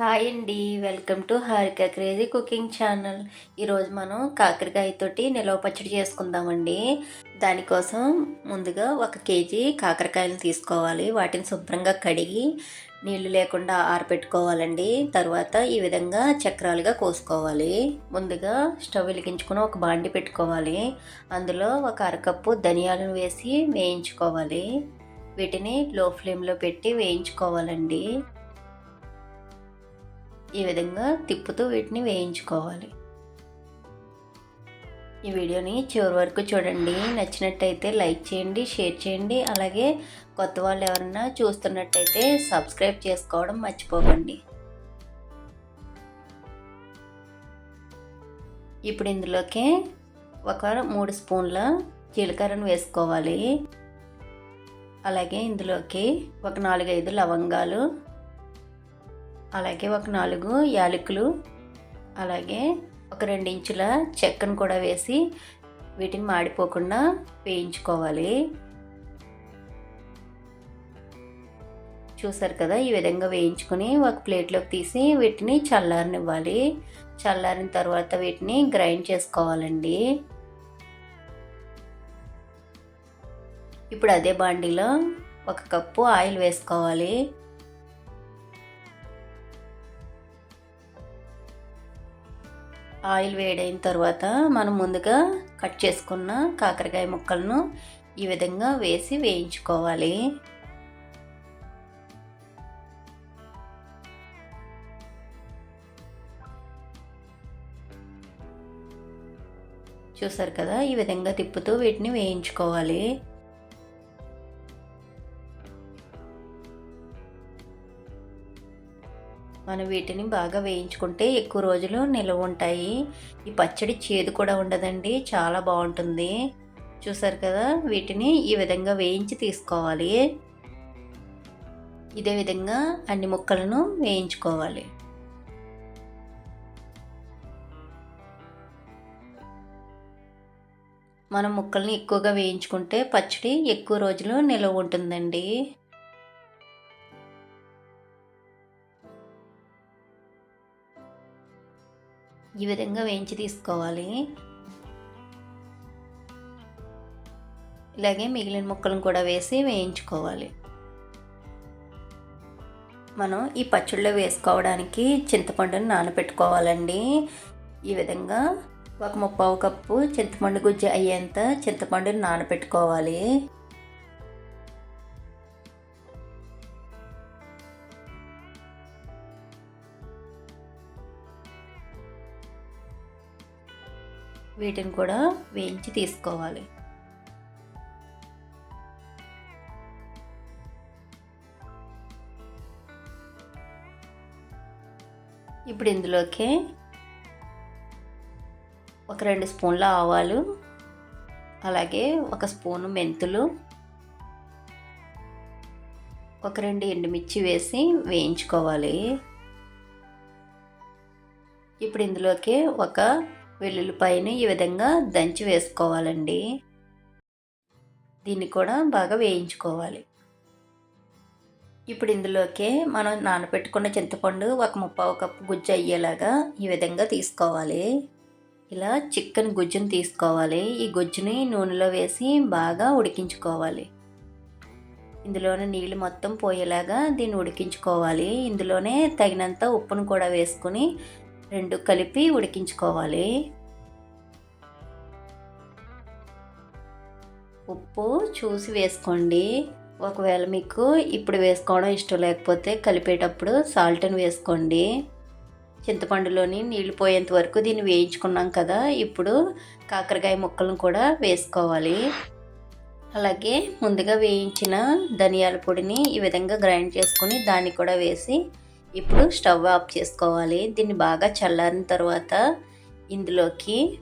Hi అండి welcome to Harika crazy cooking channel. ఈరోజు మనం కాకరకాయతోటి నిలవ పచ్చడి చేసుకుందామండి. దానికోసం ముందుగా ఒక కేజీ కాకరకాయలు తీసుకోవాలి. వాటిని శుభ్రంగా కడిగి నీళ్ళు లేకుండా ఆరబెట్టుకోవాలండి తర్వాత ఈ విధంగా చక్రాలుగా కోసుకోవాలి. ముందుగా స్టవ్ వెలిగించుకుని ఒక బాండి పెట్టుకోవాలి. అందులో ఒక అరకప్పు ధనియాలను వేసి వేయించుకోవాలి. వీటిని లో ఫ్లేమ్లో పెట్టి వేయించుకోవాలండి. ఈ విధంగా తిప్పుతూ వీటిని వేయించుకోవాలి. ఈ వీడియోని చివరి వరకు చూడండి. నచ్చినట్టయితే లైక్ చేయండి షేర్ చేయండి. అలాగే కొత్త వాళ్ళు ఎవరన్నా చూస్తున్నట్టయితే సబ్స్క్రైబ్ చేసుకోవడం మర్చిపోకండి. ఇప్పుడు ఇందులోకి ఒక మూడు స్పూన్ల జీలకర్రను వేసుకోవాలి. అలాగే ఇందులోకి ఒక నాలుగైదు లవంగాలు అలాగే ఒక నాలుగు యాలకులు అలాగే ఒక రెండు ఇంచుల చెక్కను కూడా వేసి వీటిని మాడిపోకుండా వేయించుకోవాలి. చూసారు కదా ఈ విధంగా వేయించుకొని ఒక ప్లేట్లోకి తీసి వీటిని చల్లారనివ్వాలి. చల్లారిన తర్వాత వీటిని గ్రైండ్ చేసుకోవాలండి. ఇప్పుడు అదే బాండీలో ఒక కప్పు ఆయిల్ వేసుకోవాలి. ఆయిల్ వేడైన తర్వాత మనం ముందుగా కట్ చేసుకున్న కాకరకాయ ముక్కలను ఈ విధంగా వేసి వేయించుకోవాలి. చూసారు కదా ఈ విధంగా తిప్పుతూ వీటిని వేయించుకోవాలి. మనం వీటిని బాగా వేయించుకుంటే ఎక్కువ రోజులు నిల్వ ఉంటాయి. ఈ పచ్చడి చేదు కూడా ఉండదండి. చాలా బాగుంటుంది. చూసారు కదా? వీటిని ఈ విధంగా వేయించి తీసుకోవాలి. ఇదే విధంగా అన్ని ముక్కలను వేయించుకోవాలి. మనం ముక్కల్ని ఎక్కువగా వేయించుకుంటే పచ్చడి ఎక్కువ రోజులు నిల్వ ఉంటుందండి. ఈ విధంగా వేయించి తీసుకోవాలి. ఇలాగే మిగిలిన ముక్కలను కూడా వేసి వేయించుకోవాలి. మనం ఈ పచ్చళ్ళలో వేసుకోవడానికి చింతపండుని నానబెట్టుకోవాలండి ఈ విధంగా ఒక ముప్పావు కప్పు చింతపండు గుజ్జు అయ్యేంత చింతపండుని నానబెట్టుకోవాలి వీటిని కూడా వేయించి తీసుకోవాలి. ఇప్పుడు ఇందులోకి ఒక రెండు స్పూన్ల ఆవాలు అలాగే ఒక స్పూను మెంతులు ఒక రెండు ఎండుమిర్చి వేసి వేయించుకోవాలి. ఇప్పుడు ఇందులోకి ఒక వెల్లుల్లిపాయని ఈ విధంగా దంచి వేసుకోవాలండి. దీన్ని కూడా బాగా వేయించుకోవాలి. ఇప్పుడు ఇందులోకి మనం నానబెట్టుకున్న చింతపండు ఒక ముప్పావు కప్పు గుజ్జు అయ్యేలాగా ఈ విధంగా తీసుకోవాలి. ఇలా చికెన్ గుజ్జును తీసుకోవాలి. ఈ గుజ్జుని నూనెలో వేసి బాగా ఉడికించుకోవాలి. ఇందులోనే నీళ్ళు మొత్తం పోయేలాగా దీన్ని ఉడికించుకోవాలి. ఇందులోనే తగినంత ఉప్పును కూడా వేసుకుని రెండు కలిపి ఉడికించుకోవాలి. ఉప్పు చూసి వేసుకోండి. ఒకవేళ మీకు ఇప్పుడు వేసుకోవడం ఇష్టం లేకపోతే కలిపేటప్పుడు సాల్ట్ని వేసుకోండి. చింతపండులోని నీళ్ళు పోయేంత వరకు దీన్ని వేయించుకున్నాం కదా ఇప్పుడు కాకరకాయ ముక్కలను కూడా వేసుకోవాలి. అలాగే ముందుగా వేయించిన ధనియాల పొడిని ఈ విధంగా గ్రైండ్ చేసుకొని దాన్ని కూడా వేసి ఇప్పుడు స్టవ్ ఆఫ్ చేసుకోవాలి. దీన్ని బాగా చల్లారిన తర్వాత ఇందులోకి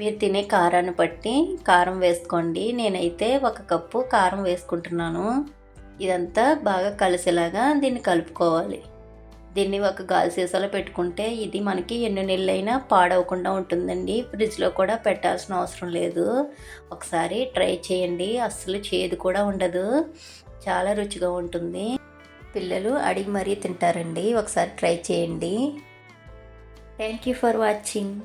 మీరు తినే కారాన్ని బట్టి కారం వేసుకోండి. నేనైతే ఒక కప్పు కారం వేసుకుంటున్నాను. ఇదంతా బాగా కలిసేలాగా దీన్ని కలుపుకోవాలి. దీన్ని ఒక గాజు సీసాలో పెట్టుకుంటే ఇది మనకి ఎన్ని నెలలైనా పాడవకుండా ఉంటుందండి. ఫ్రిడ్జ్లో కూడా పెట్టాల్సిన అవసరం లేదు. ఒకసారి ట్రై చేయండి. అస్సలు చేదు కూడా ఉండదు. చాలా రుచిగా ఉంటుంది. పిల్లలు అడిగి మరీ తింటారండి. ఒకసారి ట్రై చేయండి. Thank you for watching.